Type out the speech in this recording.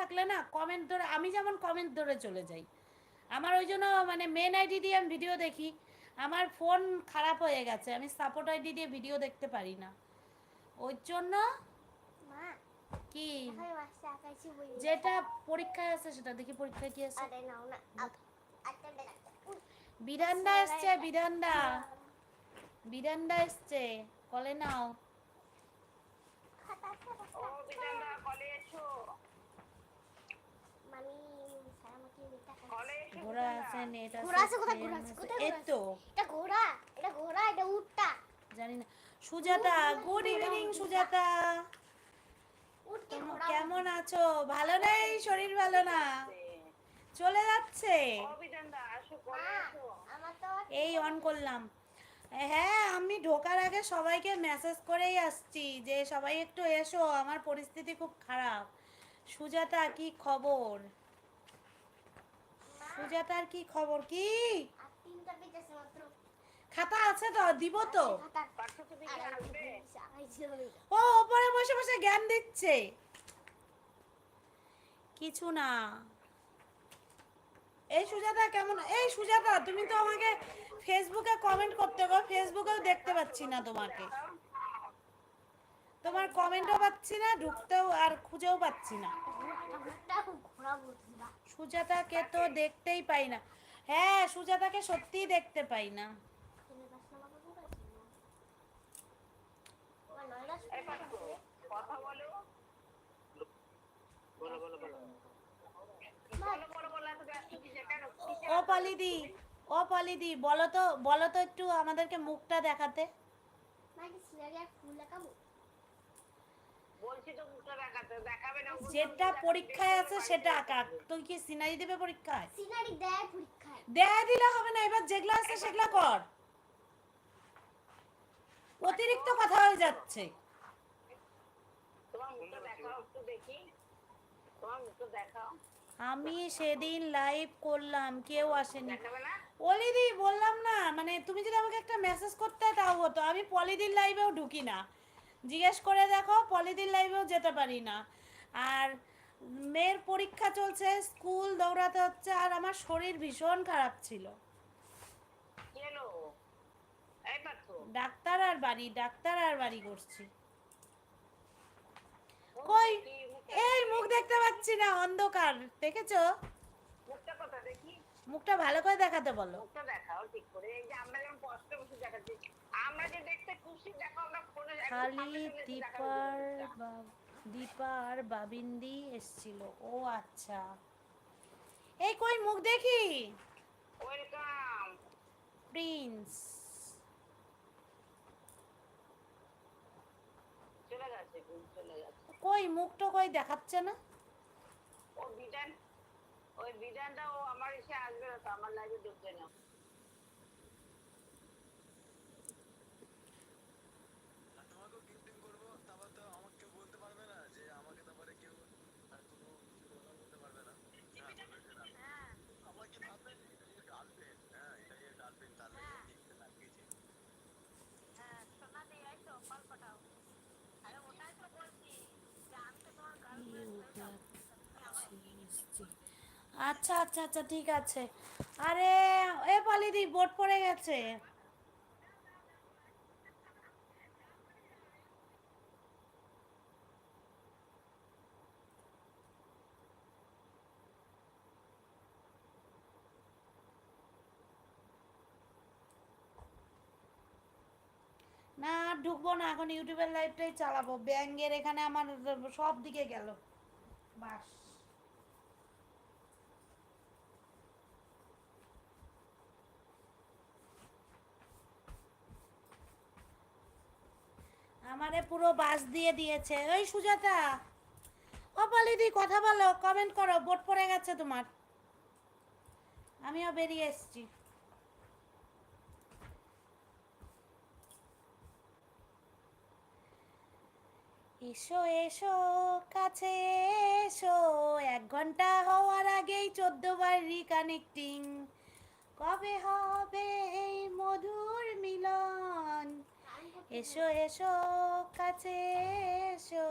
থাকলে না কমেন্ট ধরে আমি যেমন কমেন্ট ধরে চলে যাই। আমার ওই জন্য মানে মেন আইডি দিয়ে আমি ভিডিও দেখি। আমার ফোন খারাপ হয়ে গেছে আমি সাপোর্ট আইডি দিয়ে ভিডিও দেখতে পারি না। ওই জন্য কি? যেটা পরীক্ষায় আছে সেটা দেখি পরীক্ষায় কি আছে আচ্ছা বেরাচ্ছা বিধানদা এসছে বিধানদা। বিধানদা এসছে কলে নাও খাতা আছে ও বিধানদা কলে এসো মামি স্যার আমাকে মিথ্যা খাই কলে এসো নেট আছে ঘোড়া আছে কোথায়? ঘোড়া আছে। কোথায়? ঘোড়া? এটা ঘোড়া এটা ঘোড়া এটা উটটা। জানি না। Sujata good evening Sujata. কেমন আছো? ভালো নেই? শরীর ভালো না? চলে যাচ্ছে। এই অন করলাম। হ্যাঁ আমি ঢোকার আগে সবাইকে মেসেজ করেই আসছি যে সবাই একটু এসো আমার পরিস্থিতি খুব খারাপ। সুজাতা কি খবর? সুজাতার কি খবর কি? খাতা আছে তো দিব তো। ও ওপরে বসে বসে জ্ঞান দিচ্ছে। কিছু না। এই সুজাতা কেমন? এই সুজাতা তুমি তো আমাকে ফেসবুকে কমেন্ট করতে গো ফেসবুকেও দেখতে পাচ্ছি না তোমাকে। তোমার কমেন্টও পাচ্ছি না ঢুকতেও আর খুঁজেও পাচ্ছি না। সুজাতাকে তো দেখতেই পাই না। হ্যাঁ সুজাতাকে সত্যিই দেখতে পাই না। ও পলিদি ও পলিদি বলো তো বলো তো একটু আমাদেরকে মুখটা দেখাতে। মা, সিনারি আর ফুল আঁকাবো? বলছি তো মুখটা দেখাতে দেখাবে না ওগুলো যেটা পরীক্ষায় আছে সেটা আঁকা তুই কি সিনারি দেবে পরীক্ষায়? সিনারি দেয় পরীক্ষায়। দেয়া দিলে হবে না এবার যেগুলো আছে সেগুলো কর। অতিরিক্ত কথা হয়ে যাচ্ছে। তোমার মুখটা দেখাও একটু দেখি। তোমার মুখটা দেখাও। আমি সেদিন লাইভ করলাম কেউ আসেনি। পলিদি বললাম না মানে তুমি যদি আমাকে একটা মেসেজ করতে তাও হতো। আমি পলিদির লাইভেও ঢুকি না। জিজ্ঞেস করে দেখো পলিদির লাইভেও যেতে পারি না। আর মেয়ের পরীক্ষা চলছে স্কুল দৌড়াতে হচ্ছে আর আমার শরীর ভীষণ খারাপ ছিল। ডাক্তার আর বাড়ি ডাক্তার আর বাড়ি করছি। কই? এই মুখ দেখতে পাচ্ছি না অন্ধকার। দেখেছ? মুখটা ভালো করে দেখাতে বলো। মুখটা দেখাও ঠিক করে। এই যে আমরা যেমন কষ্ট বসে দেখাচ্ছি আমরা যে দেখতে খুশি দেখো আমরা ফোনে খালি দীপার দীপা আর বাবিন্দি এসছিল। ও আচ্ছা। এই কই মুখ দেখি? ওয়েলকাম। প্রিন্স। চলে গেছে চলে গেছে। কই মুখটা কই দেখাচ্ছে না? ওই বিধানটা ও আমার এসে আসবে না তো আমার লাইফে ঢুকবে না আর তোমাকেও গিফটিং করব তারপর তো আমাকে কেউ বলতে পারবে না যে আমাকে তারপরে কেউ আর কোনো কিছু কথা বলতে পারবে না হ্যাঁ, বলেছে না। আমাকে ভাববেন এটা যে গার্লফ্রেন্ড হ্যাঁ এটা যে গার্লফ্রেন্ড তাহলে দেখতে লাগিয়েছে আচ্ছা আচ্ছা আচ্ছা ঠিক আছে। আরে, এ পালিদি বোট পড়ে গেছে। না ঢুকবো না, এখন ইউটিউবের লাইভটাই চালাবো। ব্যাঙ্গের এখানে আমার সব দিকে গেল। বাস। আমারে পুরো বাস দিয়ে দিয়েছে। ওই সুজাতা ও পালিদি কথা বলো কমেন্ট করো, বোট পড়ে গেছে তোমার। আমিও বেরিয়ে এসেছি। এসো এসো, কাছে এসো। এক ঘণ্টা হওয়ার আগেই চোদ্দ বার রিকানেক্টিং কবে হবে এই মধুর মিলন? এসো এসো কাছে এসো